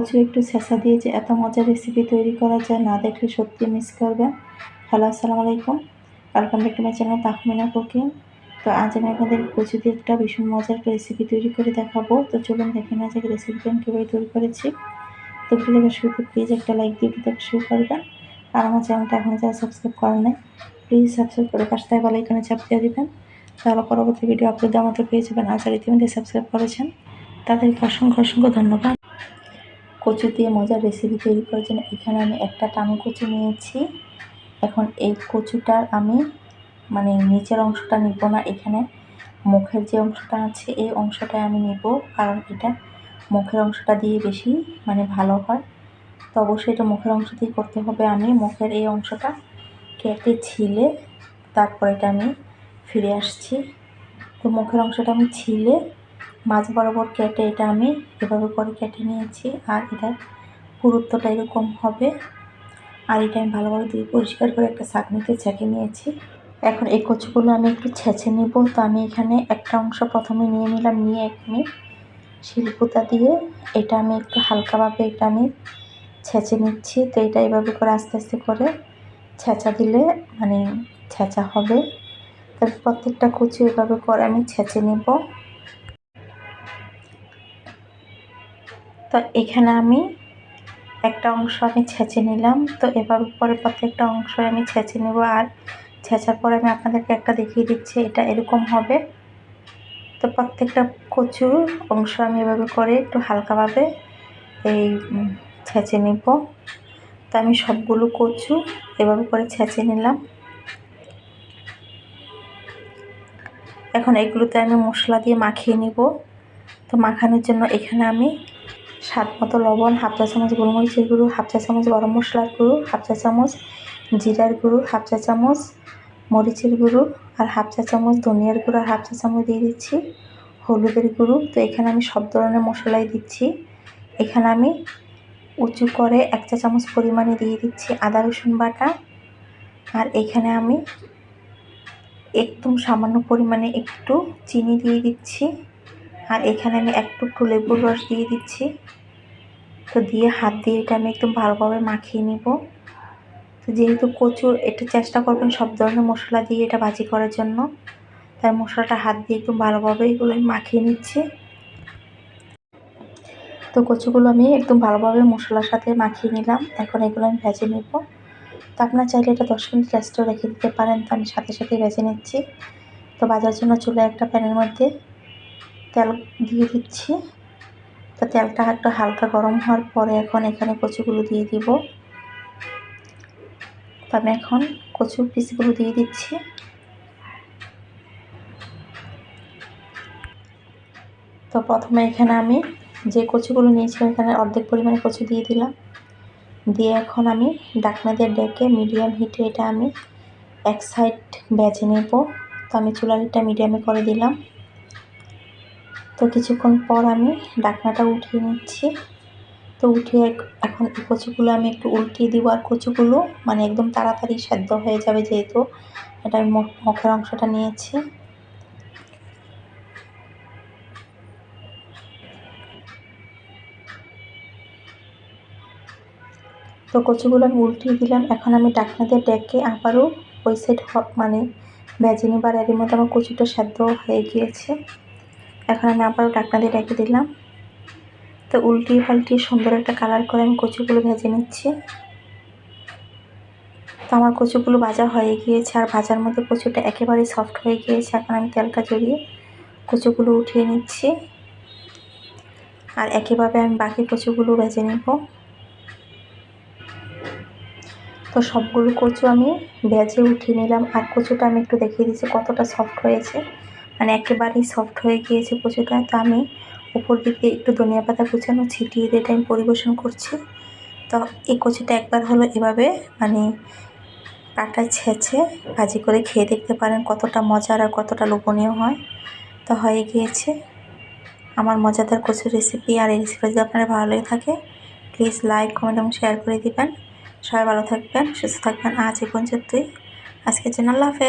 কচু একটু ছেঁচা দিয়ে যে এত মজার রেসিপি তৈরি করা যায়, না দেখলে সত্যি মিস করবেন হ্যালো আসসালামু আলাইকুম। Welcome back to my channel Tahmina cooking. তো আজ আমি আপনাদের কচু দিয়ে একটা ভীষণ মজার একটা রেসিপি তৈরি করে দেখাবো। তো চলুন দেখে না যে রেসিপিটা আমি কীভাবে তৈরি করেছি। তো ভিডিওটা শুরুতে প্লিজ একটা লাইক দিয়ে ভিডিওটা শুরু করবেন। আর আমার চ্যানেলটা এখন যারা সাবস্ক্রাইব করেন নাই প্লিজ সাবস্ক্রাইব করে পাশে থাকা এখানে চাপ দিয়ে দেবেন। তাহলে পরবর্তী ভিডিও আপলোড দেওয়ার মতো পেয়ে যাবেন। আর যারা ইতিমধ্যে সাবস্ক্রাইব করেছেন। তাদেরকে অসংখ্য অসংখ্য ধন্যবাদ। কচু দিয়ে মজার রেসিপি তৈরি করার জন্য এখানে আমি একটা টানো কচু নিয়েছি। এখন এই কচুটার আমি মানে নিচের অংশটা নিব না, এখানে মুখের যে অংশটা আছে এই অংশটা আমি নিব, কারণ এটা মুখের অংশটা দিয়ে বেশি মানে ভালো হয়। তো অবশ্যই এটা মুখের অংশ দিয়ে করতে হবে। আমি মুখের এই অংশটা কেটে ছিলে তারপর এটা আমি ফিরে আসছি। তো মুখের অংশটা আমি ছিলে মাছ বরাবর কেটে এটা আমি এভাবে করে কেটে নিয়েছি, আর এটার পুরুত্বটা এরকম হবে। আর এটা আমি ভালোভাবে দিয়ে পরিষ্কার করে একটা চাটনিতে ছেঁকে নিয়েছি। এখন এই কচুগুলো আমি একটু ছেঁচে নিব। তো আমি এখানে একটা অংশ প্রথমে নিয়ে নিলাম, নিয়ে আমি শিলপুতা দিয়ে এটা আমি একটু হালকাভাবে এটা আমি ছেঁচে নিচ্ছি। তো এটা এভাবে করে আস্তে আস্তে করে ছেঁচা দিলে মানে ছেঁচা হবে। তারপর প্রত্যেকটা কচু এভাবে করে আমি ছেঁচে নেব। তো এখানে আমি একটা অংশ আমি ছেঁচে নিলাম। তো এভাবে পরে প্রত্যেকটা অংশ আমি ছেঁচে নেব আর ছেঁচার পরে আমি আপনাদেরকে একটা দেখিয়ে দিচ্ছি, এটা এরকম হবে। তো প্রত্যেকটা কচুর অংশ আমি এভাবে করে একটু হালকাভাবে এই ছেঁচে নিব। তো আমি সবগুলো কচু এভাবে করে ছেঁচে নিলাম। এখন এগুলোতে আমি মশলা দিয়ে মাখিয়ে নিব। তো মাখানোর জন্য এখানে আমি স্বাদ মতো লবণ, হাফ চা চামচ গোলমরিচের গুঁড়ো, হাফ চা চামচ গরম মশলার গুঁড়ো, হাফ চা চামচ জিরার গুঁড়ো, হাফ চা চামচ মরিচের গুঁড়ো আর হাফ চা চামচ ধনিয়ার গুঁড়ো আর হাফ চা চামচ দিয়ে দিচ্ছি। হলুদের গুঁড়ো, তো এখানে আমি সব ধরনের মশলাই দিচ্ছি। এখানে আমি উঁচু করে এক চা চামচ পরিমাণে দিয়ে দিচ্ছি আদা, রসুন বাটা। আর এখানে আমি একদম সামান্য পরিমাণে একটু চিনি দিয়ে দিচ্ছি। আর এখানে আমি একটু একটু লেবুর রস দিয়ে দিচ্ছি। তো দিয়ে হাত দিয়ে এটা আমি একদম ভালোভাবে মাখিয়ে নিব। তো যেহেতু কচুর এটা চেষ্টা করবেন সব ধরনের মশলা দিয়ে এটা ভাজি করার জন্য, তাই মশলাটা হাত দিয়ে একটু ভালোভাবে এগুলো মাখিয়ে নিচ্ছি। তো কচুগুলো আমি একদম ভালোভাবে মশলার সাথে মাখিয়ে নিলাম। এখন এগুলো আমি ভেজে নেব। তো আপনার চাইলে এটা দশ মিনিট রেস্টও রেখে দিতে পারেন। তো আমি সাথে সাথে ভেজে নিচ্ছি। তো বাজার জন্য চুলে একটা প্যানের মধ্যে তেল দিয়ে দিচ্ছি। তো তেলটা একটু হালকা গরম হওয়ার পরে এখন এখানে কচুগুলো দিয়ে দিব। তো আমি এখন কচুর পিসগুলো দিয়ে দিচ্ছি। তো প্রথমে এখানে আমি যে কচুগুলো নিয়েছিলাম, এখানে অর্ধেক পরিমাণে কচু দিয়ে দিলাম। দিয়ে এখন আমি ডাকনা দিয়ে ডেকে মিডিয়াম হিটে এটা আমি এক সাইড বেজে নেব। তো আমি চুলারিটা মিডিয়ামে করে দিলাম। তো কিছুক্ষণ পর আমি ডাকনাটা উঠিয়ে নিচ্ছি। তো উঠিয়ে এখন কচুগুলো আমি একটু উল্টিয়ে দিব আর কচুগুলো মানে একদম তাড়াতাড়ি সেদ্ধ হয়ে যাবে যেহেতু এটা আমি মুখের অংশটা নিয়েছি। তো কচুগুলো আমি উল্টিয়ে দিলাম। এখন আমি ডাকনা দিয়ে ডেকে আবারও ওই সাইড মানে ভেজে নিবার এর মধ্যে আমার কচুটা সেদ্ধ হয়ে গিয়েছে। এখন আমি আবারও ডাকনা দিয়ে ডেকে দিলাম। তো উল্টিয়ে পাল্টিয়ে সুন্দর একটা কালার করে আমি কচুগুলো ভেজে নিচ্ছি। তো আমার কচুগুলো ভাজা হয়ে গিয়েছে আর ভাজার মধ্যে কচুটা একেবারেই সফট হয়ে গিয়েছে। এখন আমি তেলটা জড়িয়ে কচুগুলো উঠিয়ে নিচ্ছি। আর একইভাবে আমি বাকি কচুগুলো ভেজে নেব। তো সবগুলো কচু আমি ভেজে উঠিয়ে নিলাম। আর কচুটা আমি একটু দেখিয়ে দিচ্ছি কতটা সফট হয়েছে। মানে একেবারেই সফট হয়ে গিয়েছে কচুটা তো আমি উপর দিকে একটু ধনিয়া পাতা কুচানো, ছিটিয়ে দিয়ে আমি পরিবেশন করছি। তো এই কচুটা একবার হলো এভাবে মানে কাটায় ছেঁচে ভাজি করে খেয়ে দেখতে পারেন কতটা মজার আর কতটা লোভনীয় হয়। তো হয়ে গিয়েছে। আমার মজাদার কচুর রেসিপি আর এই রেসিপি যদি আপনার ভালো লেগে থাকে প্লিজ লাইক কমেন্ট এবং শেয়ার করে দিবেন। সবাই ভালো থাকবেন, সুস্থ থাকবেন। আজ এই পর্যন্তই। আজকের জন্য আল্লাহ হাফেজ।